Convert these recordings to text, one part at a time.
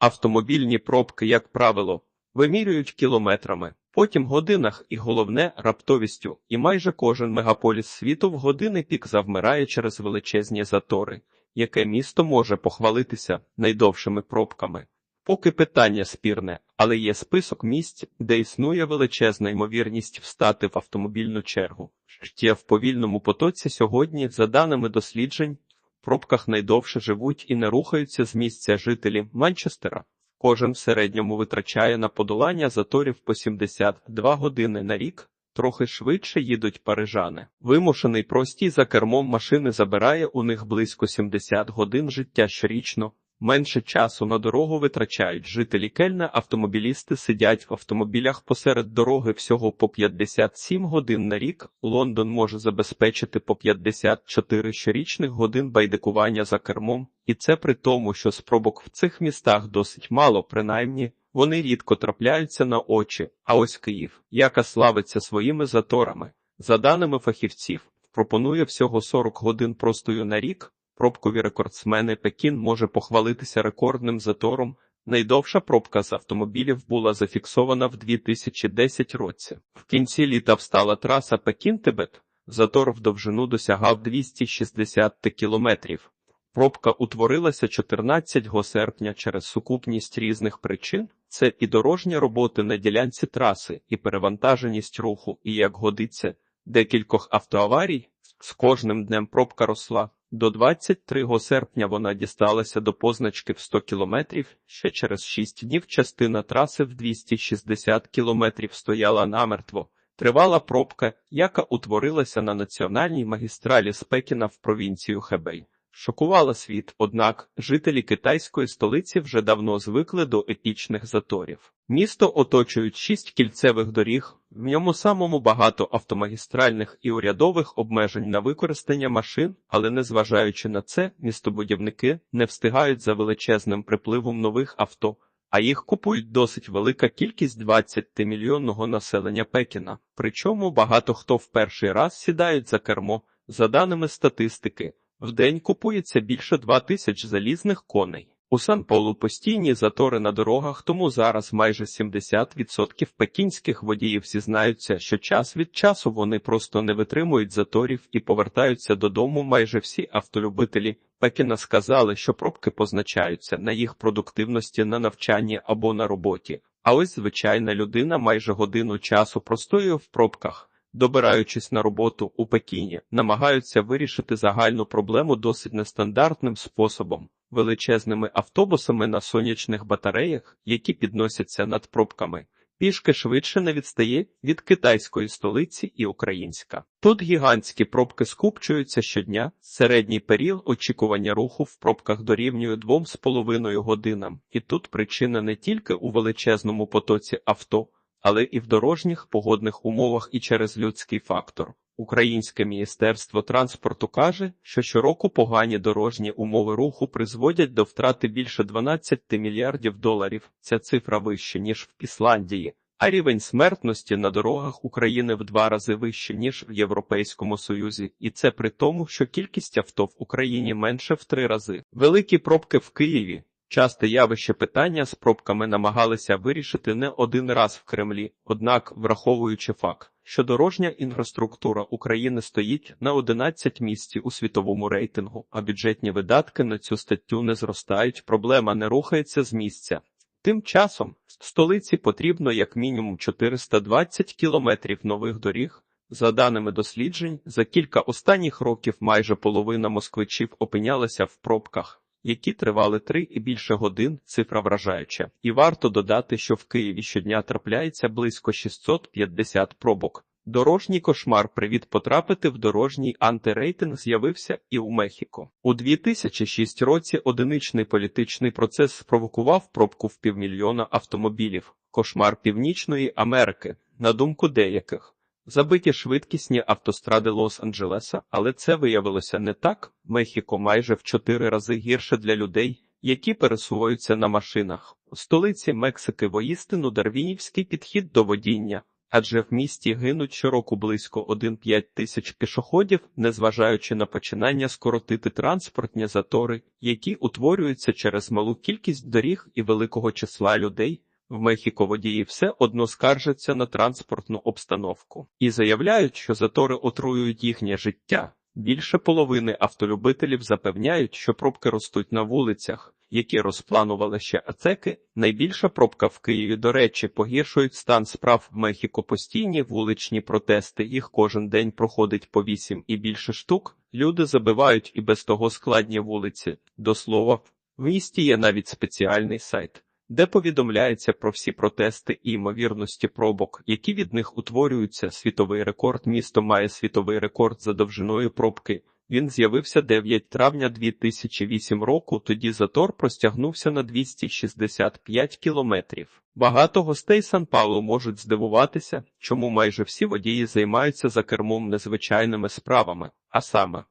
Автомобільні пробки, як правило, вимірюють кілометрами, потім годинах і головне раптовістю, і майже кожен мегаполіс світу в години пік завмирає через величезні затори, яке місто може похвалитися найдовшими пробками. Поки питання спірне, але є список місць, де існує величезна ймовірність встати в автомобільну чергу. Ще в повільному потоці сьогодні, за даними досліджень, пробках найдовше живуть і не рухаються з місця жителі Манчестера. Кожен в середньому витрачає на подолання заторів по 72 години на рік. Трохи швидше їдуть парижани. Вимушений простій за кермом машини забирає у них близько 70 годин життя щорічно. Менше часу на дорогу витрачають жителі Кельна, автомобілісти сидять в автомобілях посеред дороги всього по 57 годин на рік. Лондон може забезпечити по 54 щорічних годин байдикування за кермом, і це при тому, що спробок в цих містах досить мало, принаймні вони рідко трапляються на очі. А ось Київ, яка славиться своїми заторами, за даними фахівців, пропонує всього 40 годин простою на рік. Пробкові рекордсмени Пекін може похвалитися рекордним затором. Найдовша пробка з автомобілів була зафіксована в 2010 році. В кінці літа встала траса Пекін-Тибет. Затор в довжину досягав 260 кілометрів. Пробка утворилася 14 серпня через сукупність різних причин. Це і дорожні роботи на ділянці траси, і перевантаженість руху, і як годиться, декількох автоаварій. З кожним днем пробка росла. До 23 серпня вона дісталася до позначки в 100 кілометрів. Ще через 6 днів частина траси в 260 кілометрів стояла намертво. Тривала пробка, яка утворилася на національній магістралі з Пекіна в провінцію Хебей. Шокувала світ, однак жителі китайської столиці вже давно звикли до епічних заторів. Місто оточують шість кільцевих доріг, в ньому самому багато автомагістральних і урядових обмежень на використання машин, але незважаючи на це, містобудівники не встигають за величезним припливом нових авто, а їх купують досить велика кількість 20-мільйонного населення Пекіна. Причому багато хто в перший раз сідають за кермо, за даними статистики. В день купується більше 2 тисяч залізних коней. У Сан-Полу постійні затори на дорогах, тому зараз майже 70% пекінських водіїв зізнаються, що час від часу вони просто не витримують заторів і повертаються додому. Майже всі автолюбителі Пекіна сказали, що пробки позначаються на їх продуктивності на навчанні або на роботі. А ось звичайна людина майже годину часу простоює в пробках добираючись на роботу у Пекіні, намагаються вирішити загальну проблему досить нестандартним способом, величезними автобусами на сонячних батареях, які підносяться над пробками. Пішки швидше не відстає від китайської столиці і українська. Тут гігантські пробки скупчуються щодня. Середній період очікування руху в пробках дорівнює 2,5 годинам, і тут причина не тільки у величезному потоці авто але і в дорожніх погодних умовах і через людський фактор. Українське міністерство транспорту каже, що щороку погані дорожні умови руху призводять до втрати більше 12 мільярдів доларів. Ця цифра вища ніж в Ісландії, а рівень смертності на дорогах України в два рази вище ніж в Європейському Союзі, і це при тому, що кількість авто в Україні менше в три рази. Великі пробки в Києві. Часте явище питання з пробками намагалися вирішити не один раз в Кремлі, однак, враховуючи факт, що дорожня інфраструктура України стоїть на 11 місці у світовому рейтингу, а бюджетні видатки на цю статтю не зростають, проблема не рухається з місця. Тим часом столиці потрібно як мінімум 420 кілометрів нових доріг. За даними досліджень, за кілька останніх років майже половина москвичів опинялася в пробках які тривали три і більше годин, цифра вражаюча. І варто додати, що в Києві щодня трапляється близько 650 пробок. Дорожній кошмар привід потрапити в дорожній антирейтинг з'явився і у Мехіко. У 2006 році одиничний політичний процес спровокував пробку в півмільйона автомобілів. Кошмар Північної Америки, на думку деяких. Забиті швидкісні автостради Лос-Анджелеса, але це виявилося не так. Мехіко майже в чотири рази гірше для людей, які пересуваються на машинах. У столиці Мексики воїстину дарвінівський підхід до водіння. адже в місті гинуть щороку близько 1,5 тисяч пішоходів, незважаючи на починання скоротити транспортні затори, які утворюються через малу кількість доріг і великого числа людей. В Мехіко водії все одно скаржаться на транспортну обстановку і заявляють, що затори отруюють їхнє життя. Більше половини автолюбителів запевняють, що пробки ростуть на вулицях, які розпланували ще ацеки. Найбільша пробка в Києві, до речі, погіршують стан справ в Мехіко постійні вуличні протести. Їх кожен день проходить по вісім і більше штук. Люди забивають і без того складні вулиці. До слова, в місті є навіть спеціальний сайт де повідомляється про всі протести і ймовірності пробок, які від них утворюються. Світовий рекорд місто має світовий рекорд за довжиною пробки. Він з'явився 9 травня 2008 року. Тоді затор простягнувся на 265 кілометрів. Багато гостей Сан-Паулу можуть здивуватися, чому майже всі водії займаються за кермом незвичайними справами, а саме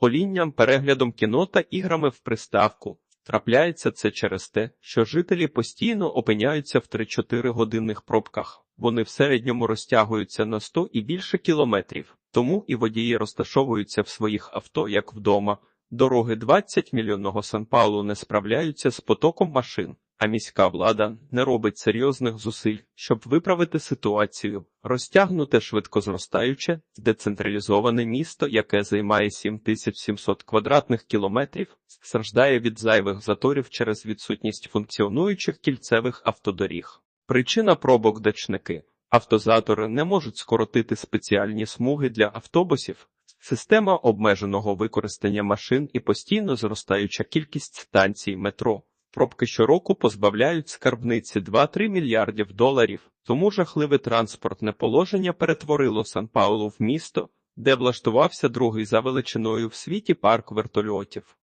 голінням, переглядом кіно та іграми в приставку. Трапляється це через те, що жителі постійно опиняються в 3-4 годинних пробках. Вони в середньому розтягуються на 100 і більше кілометрів, тому і водії розташовуються в своїх авто як вдома. Дороги 20 мільйонного Сан-Паулу не справляються з потоком машин, а міська влада не робить серйозних зусиль, щоб виправити ситуацію. Розтягнуте швидкозростаюче, децентралізоване місто, яке займає 7700 квадратних кілометрів, страждає від зайвих заторів через відсутність функціонуючих кільцевих автодоріг. Причина пробок дачники. Автозатори не можуть скоротити спеціальні смуги для автобусів, система обмеженого використання машин і постійно зростаюча кількість станцій метро. Пробки щороку позбавляють скарбниці 2-3 мільярдів доларів, тому жахливе транспортне положення перетворило Сан-Паулу в місто, де влаштувався другий за величиною в світі парк вертольотів.